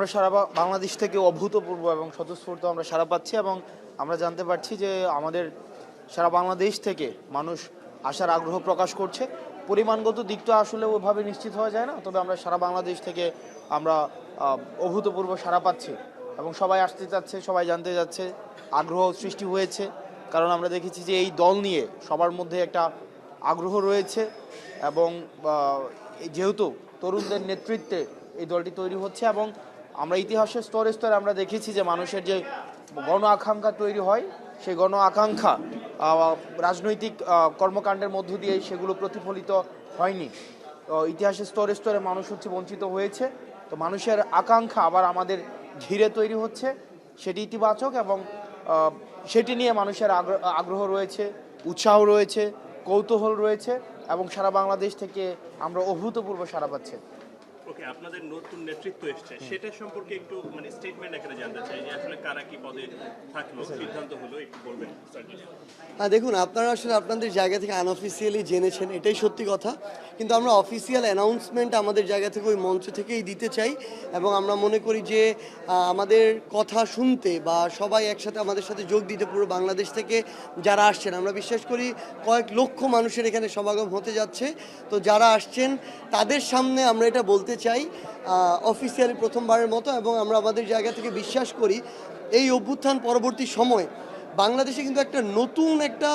আমরা সারা বাংলাদেশ থেকে অভূতপূর্ব এবং স্বতঃস্ফূর্ত আমরা সারা পাচ্ছি এবং আমরা জানতে পারছি যে আমাদের সারা বাংলাদেশ থেকে মানুষ আসার আগ্রহ প্রকাশ করছে। পরিমাণগত দিকটা আসলে ওইভাবে নিশ্চিত হওয়া যায় না, তবে আমরা সারা বাংলাদেশ থেকে আমরা অভূতপূর্ব সারা পাচ্ছি এবং সবাই আসতে চাচ্ছে, সবাই জানতে যাচ্ছে আগ্রহ সৃষ্টি হয়েছে। কারণ আমরা দেখেছি যে এই দল নিয়ে সবার মধ্যে একটা আগ্রহ রয়েছে এবং যেহেতু তরুণদের নেতৃত্বে এই দলটি তৈরি হচ্ছে এবং আমরা ইতিহাসের স্তরে স্তরে আমরা দেখেছি যে মানুষের যে গণ আকাঙ্ক্ষা তৈরি হয়, সেই গণ আকাঙ্ক্ষা রাজনৈতিক কর্মকাণ্ডের মধ্য দিয়ে সেগুলো প্রতিফলিত হয়নি। তো ইতিহাসের স্তরে স্তরে মানুষ হচ্ছে বঞ্চিত হয়েছে। তো মানুষের আকাঙ্ক্ষা আবার আমাদের ঘিরে তৈরি হচ্ছে। সেটি ইতিবাচক এবং সেটি নিয়ে মানুষের আগ্র- আগ্রহ রয়েছে, উৎসাহ রয়েছে, কৌতূহল রয়েছে এবং সারা বাংলাদেশ থেকে আমরা অভূতপূর্ব সারা পাচ্ছে। ওকে আপনাদের নতুন নেতৃত্ব এসছে সেটা সম্পর্কে একটু মানে স্টেটমেন্ট এখানে জানতে চাই যে কারা কি পদে থাকল? সিদ্ধান্ত হলো, একটু বলবেন হ্যাঁ দেখুন, আপনারা আসলে আপনাদের জায়গা থেকে আনঅফিসিয়ালি জেনেছেন, এটাই সত্যি কথা। কিন্তু আমরা অফিসিয়াল অ্যানাউন্সমেন্ট আমাদের জায়গা থেকে ওই মঞ্চ থেকেই দিতে চাই এবং আমরা মনে করি যে আমাদের কথা শুনতে বা সবাই একসাথে আমাদের সাথে যোগ দিতে পুরো বাংলাদেশ থেকে যারা আসছেন, আমরা বিশ্বাস করি কয়েক লক্ষ মানুষের এখানে সমাগম হতে যাচ্ছে। তো যারা আসছেন, তাদের সামনে আমরা এটা বলতে চাই অফিসিয়ালি প্রথমবারের মতো এবং আমরা আমাদের জায়গা থেকে বিশ্বাস করি এই অভ্যুত্থান পরবর্তী সময়ে বাংলাদেশে কিন্তু একটা নতুন একটা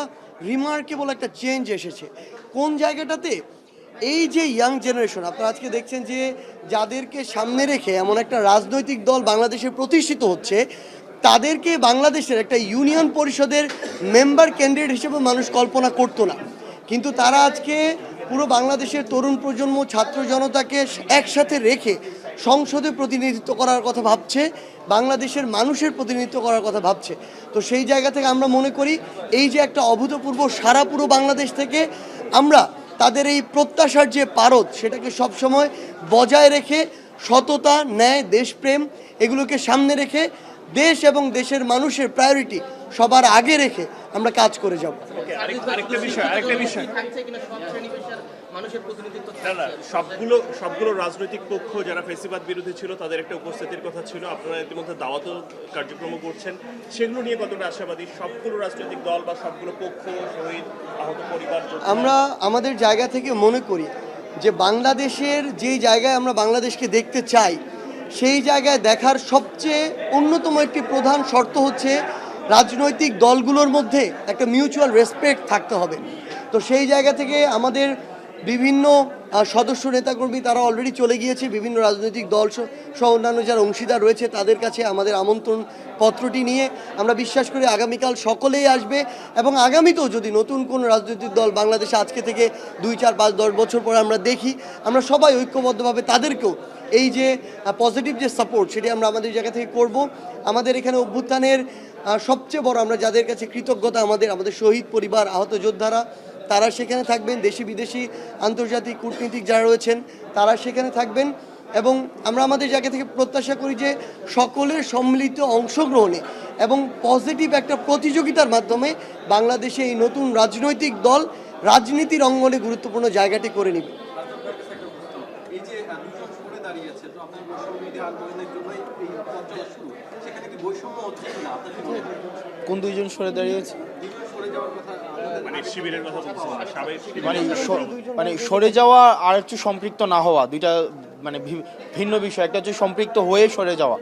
রিমার্কেবল একটা চেঞ্জ এসেছে। কোন জায়গাটাতে? এই যে ইয়াং জেনারেশন আপনারা আজকে দেখছেন যে যাদেরকে সামনে রেখে এমন একটা রাজনৈতিক দল বাংলাদেশে প্রতিষ্ঠিত হচ্ছে, তাদেরকে বাংলাদেশের একটা ইউনিয়ন পরিষদের মেম্বার ক্যান্ডিডেট হিসেবে মানুষ কল্পনা করতো না। কিন্তু তারা আজকে পুরো বাংলাদেশের তরুণ প্রজন্ম, ছাত্র জনতাকে একসাথে রেখে সংসদে প্রতিনিধিত্ব করার কথা ভাবছে, বাংলাদেশের মানুষের প্রতিনিধিত্ব করার কথা ভাবছে। তো সেই জায়গা থেকে আমরা মনে করি, এই যে একটা অভূতপূর্ব সারা পুরো বাংলাদেশ থেকে আমরা তাদের এই প্রত্যাশার যে পারদ, সেটাকে সবসময় বজায় রেখে সততা, ন্যায়, দেশপ্রেম, এগুলোকে সামনে রেখে দেশ এবং দেশের মানুষের প্রায়োরিটি সবার আগে রেখে আমরা কাজ করে যাব। আরেকটা বিষয় আরেকটা বিষয়। সবগুলো সবগুলো রাজনৈতিক পক্ষ যারা ফেসিবাদ বিরোধী ছিল তাদের একটা উপস্থিতির কথা ছিল। আপনারা ইতিমধ্যে দাওয়াতও কার্যক্রম করছেন। সেগুলো নিয়ে কতটা আশাবাদী? সবগুলো রাজনৈতিক দল বা সবগুলো পক্ষ শহীদ আহত পরিবার আমরা আমাদের জায়গা থেকে মনে করি যে বাংলাদেশের যেই জায়গায় আমরা বাংলাদেশকে দেখতে চাই সেই জায়গায় দেখার সবচেয়ে অন্যতম একটি প্রধান শর্ত হচ্ছে রাজনৈতিক দলগুলোর মধ্যে একটা মিউচুয়াল রেসপেক্ট থাকতে হবে। তো সেই জায়গা থেকে আমাদের বিভিন্ন সদস্য নেতাকর্মী তারা অলরেডি চলে গিয়েছে, বিভিন্ন রাজনৈতিক দল সহ অন্যান্য যারা অংশীদার রয়েছে তাদের কাছে আমাদের আমন্ত্রণ পত্রটি নিয়ে আমরা বিশ্বাস করি আগামীকাল সকলেই আসবে এবং আগামীতেও যদি নতুন কোনো রাজনৈতিক দল বাংলাদেশে আজকে থেকে দুই, চার, পাঁচ, দশ বছর পরে আমরা দেখি, আমরা সবাই ঐক্যবদ্ধভাবে তাদেরকেও এই যে পজিটিভ যে সাপোর্ট সেটি আমরা আমাদের জায়গা থেকে করব। আমাদের এখানে অভ্যুত্থানের সবচেয়ে বড় আমরা যাদের কাছে কৃতজ্ঞতা আমাদের আমাদের শহীদ পরিবার, আহত যোদ্ধারা, তারা সেখানে থাকবেন। দেশি, বিদেশি, আন্তর্জাতিক কূটনীতিক যারা রয়েছেন, তারা সেখানে থাকবেন। এবং আমরা আমাদের জায়গা থেকে প্রত্যাশা করি যে সকলের সম্মিলিত অংশগ্রহণে এবং পজিটিভ একটা প্রতিযোগিতার মাধ্যমে বাংলাদেশে এই নতুন রাজনৈতিক দল রাজনীতির অঙ্গনে গুরুত্বপূর্ণ জায়গাটি করে নেবে। এই যে দুজন সরে দাঁড়িয়েছে তো আপনার আন্দোলনের জন্যই এই চলা শুরু। সেখানে কি বৈষম্য হচ্ছে কিনা? আপনার? কোন দুইজন সরে দাঁড়িয়েছে মানে মানে মানে সরে যাওয়া আর একটু সম্পৃক্ত না হওয়া দুইটা মানে ভি- ভিন্ন বিষয়। একটা হচ্ছে সম্পৃক্ত হয়ে সরে যাওয়া।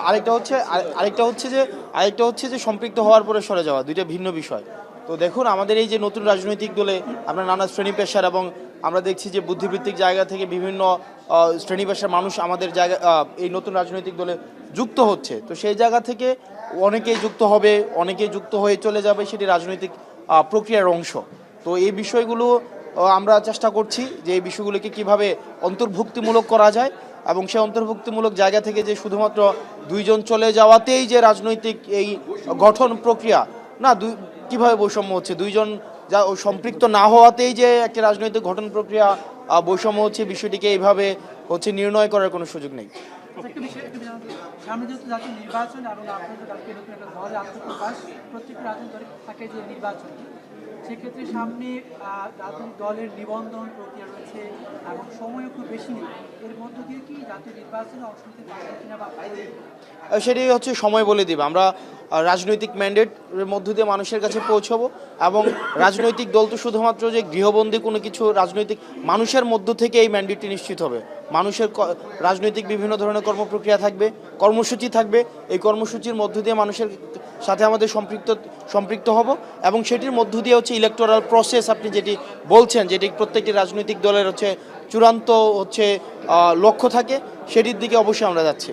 আরেকটা হচ্ছে আরে- আরেকটা হচ্ছে যে আরেকটা হচ্ছে যে সম্পৃক্ত হওয়ার পরে সরে যাওয়া দুইটা ভিন্ন বিষয়। তো দেখুন আমাদের এই যে নতুন রাজনৈতিক দলে আমরা নানা শ্রেণি পেশার এবং আমরা দেখছি যে বুদ্ধিবৃত্তিক জায়গা থেকে বিভিন্ন আ, শ্রেণি পেশার মানুষ আমাদের জায়গা এই নতুন রাজনৈতিক দলে যুক্ত হচ্ছে। তো সেই জায়গা থেকে অনেকেই যুক্ত হবে অনেকেই যুক্ত হয়ে চলে যাবে সেটি রাজনৈতিক প্রক্রিয়ার অংশ। তো এই বিষয়গুলো আমরা চেষ্টা করছি যে এই বিষয়গুলোকে কীভাবে অন্তর্ভুক্তিমূলক করা যায় এবং সেই অন্তর্ভুক্তিমূলক জায়গা থেকে যে শুধুমাত্র দুইজন চলে যাওয়াতেই যে রাজনৈতিক এই গঠন প্রক্রিয়া না দুই কীভাবে বৈষম্য হচ্ছে? দুইজন যা ও সম্পৃক্ত না হওয়াতেই যে একটা রাজনৈতিক ঘটন প্রক্রিয়া বৈষম্য হচ্ছে বিষয়টিকে এইভাবে হচ্ছে নির্ণয় করার কোনো সুযোগ নেই। আচ্ছা, সামনে যেহেতু জাতীয় নির্বাচন এবং আপনাদের কালকে নতুন একটা দলের আত্মপ্রকাশ প্রত্যেকটা রাজনৈতিক দলের থাকে যে নির্বাচন। সেক্ষেত্রে সামনে রাজনৈতিক দলের নিবন্ধন প্রক্রিয়া রয়েছে এবং সময়ও খুব বেশি নেই। এর মধ্য দিয়ে কি জাতীয় নির্বাচনে অংশ নিতে পারবে কিনা বা সেটাই হচ্ছে সময় বলে দিবে। আমরা রাজনৈতিক ম্যান্ডেটের মধ্য দিয়ে মানুষের কাছে পৌঁছাবো এবং রাজনৈতিক দল তো শুধুমাত্র যে গৃহবন্দী কোনো কিছু রাজনৈতিক মানুষের মধ্য থেকে এই ম্যান্ডেটটি নিশ্চিত হবে। মানুষের রাজনৈতিক বিভিন্ন ধরনের কর্মপ্রক্রিয়া থাকবে, কর্মসূচি থাকবে। এই কর্মসূচির মধ্য দিয়ে মানুষের সাথে আমাদের সম্পৃক্ত সম্পৃক্ত হব এবং সেটির মধ্য দিয়ে হচ্ছে ইলেকটোরাল প্রসেস আপনি যেটি বলছেন, যেটি প্রত্যেকটি রাজনৈতিক দলের হচ্ছে চূড়ান্ত হচ্ছে লক্ষ্য থাকে, সেটির দিকে অবশ্যই আমরা যাচ্ছি।